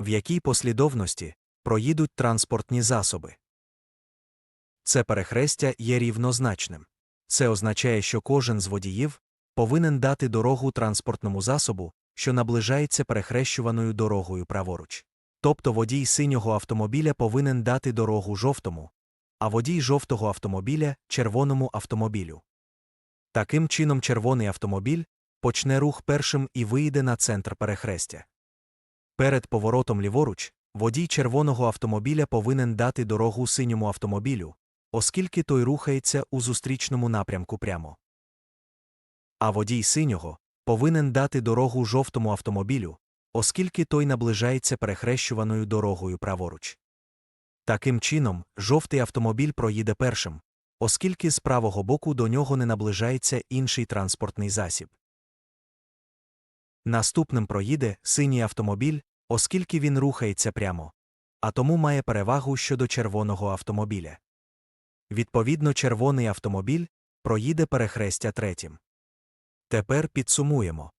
в якій послідовності проїдуть транспортні засоби. Це перехрестя є рівнозначним. Це означає, що кожен з водіїв повинен дати дорогу транспортному засобу, що наближається перехрещуваною дорогою праворуч. Тобто водій синього автомобіля повинен дати дорогу жовтому, а водій жовтого автомобіля червоному автомобілю. Таким чином, червоний автомобіль почне рух першим і вийде на центр перехрестя. Перед поворотом ліворуч водій червоного автомобіля повинен дати дорогу синьому автомобілю, оскільки той рухається у зустрічному напрямку прямо. А водій синього повинен дати дорогу жовтому автомобілю, оскільки той наближається перехрещуваною дорогою праворуч. Таким чином, жовтий автомобіль проїде першим, оскільки з правого боку до нього не наближається інший транспортний засіб. Наступним проїде синій автомобіль, оскільки він рухається прямо, а тому має перевагу щодо червоного автомобіля. Відповідно, червоний автомобіль проїде перехрестя третім. Тепер підсумуємо.